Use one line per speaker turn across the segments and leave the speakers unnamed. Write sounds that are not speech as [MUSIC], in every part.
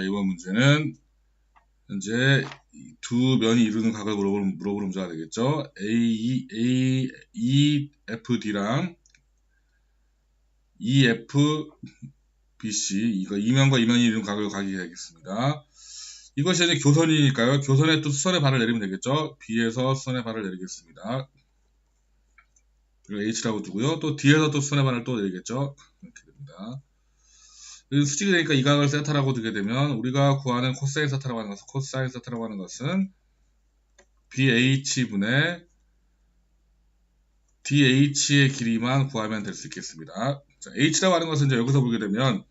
자, 이번 문제는 현재 두 면이 이루는 각을 물어보는, 물어보는 문제가 되겠죠. A, A, E, F, D랑 E, F, B, C 이거 이면과 이면이 이루는 각을 각이 되겠습니다. 이것이 이제 교선이니까요. 교선에 또 수선의 발을 내리면 되겠죠. B에서 수선의 발을 내리겠습니다. 그리고 H라고 두고요. 또 D에서 또 수선의 발을 또 내리겠죠. 이렇게 됩니다. 수직이 되니까 이 각을 세타라고 두게 되면 우리가 구하는 코사인 세타라고 하는 것은 코사인 세타라고 하는 것은 BH분의 DH의 길이만 구하면 될 수 있겠습니다. 자, H라고 하는 것은 이제 여기서 보게 되면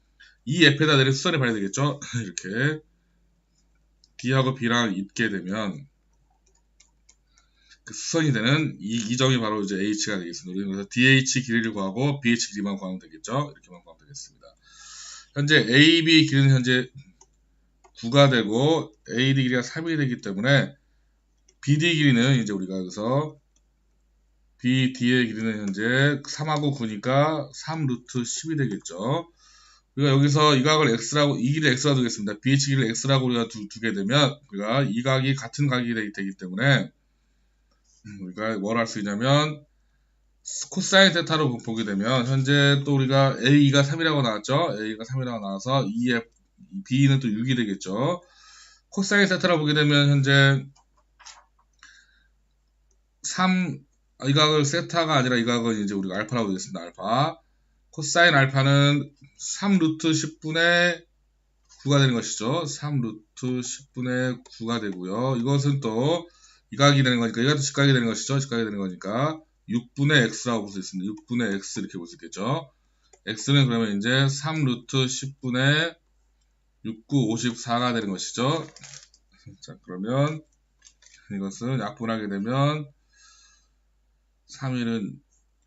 이 F에다 내린 수선을 봐야 되겠죠. [LAUGHS] 이렇게 D하고 B랑 잇게 되면 그 수선이 되는 이, 이 점이 바로 이제 H가 되겠습니다. 그래서 DH 길이를 구하고 BH 길이만 구하면 되겠죠. 이렇게만 구하면 되겠습니다. 현재 AB 길이는 현재 9가 되고 AD 길이가 3이 되기 때문에 BD 길이는 이제 우리가 여기서 BD의 길이는 현재 3하고 9니까 3 루트 10이 되겠죠. 우리가 여기서 이 각을 x라고 이 길이 x라 두겠습니다. BH 길이를 x라고 우리가 두, 게 되면 우리가 이 각이 같은 각이 되기 때문에 우리가 뭘 할 수 있냐면 코사인 세타로 보게 되면 현재 또 우리가 A가 3이라고 나왔죠. A가 3이라고 나와서 EF, B는 또 6이 되겠죠. 코사인 세타로 보게 되면 현재 3, 이 각을 세타가 아니라 이 각은 이제 우리가 알파라고 되겠습니다. 알파. 코사인 알파는 3 루트 10분의 9가 되는 것이죠. 3 루트 10분의 9가 되고요. 이것은 또 이 각이 되는 거니까 이것도 직각이 되는 것이죠. 직각이 되는 거니까 6분의 x라고 볼 수 있습니다. 6분의 x 이렇게 볼 수 있겠죠. x는 그러면 이제 3 루트 10분의 6, 9, 54가 되는 것이죠. 자, 그러면 이것은 약분하게 되면 3일은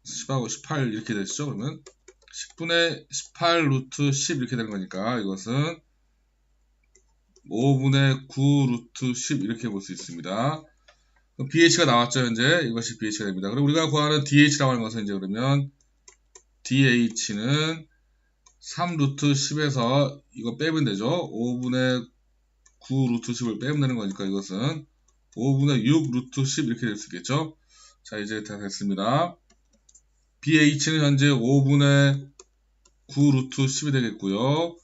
10하고 18 이렇게 되시죠. 그러면 10분의 18 루트 10 이렇게 되는 거니까 이것은 5분의 9 루트 10 이렇게 볼 수 있습니다. BH가 나왔죠, 현재. 이것이 BH가 됩니다. 그리고 우리가 구하는 DH라고 하는 것은 이제 그러면 DH는 3 루트 10에서 이거 빼면 되죠. 5분의 9 루트 10을 빼면 되는 거니까 이것은 5분의 6 루트 10 이렇게 될 수 있겠죠. 자, 이제 다 됐습니다. BH는 현재 5분의 9 루트 10이 되겠고요.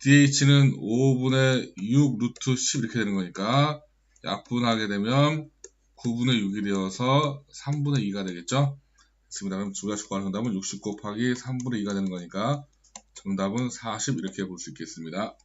DH는 5분의 6 루트 10 이렇게 되는 거니까 약분하게 되면 9분의 6이 되어서 3분의 2가 되겠죠? 됐습니다. 그럼 두 가지 구하는 정답은 60 곱하기 3분의 2가 되는 거니까 정답은 40 이렇게 볼 수 있겠습니다.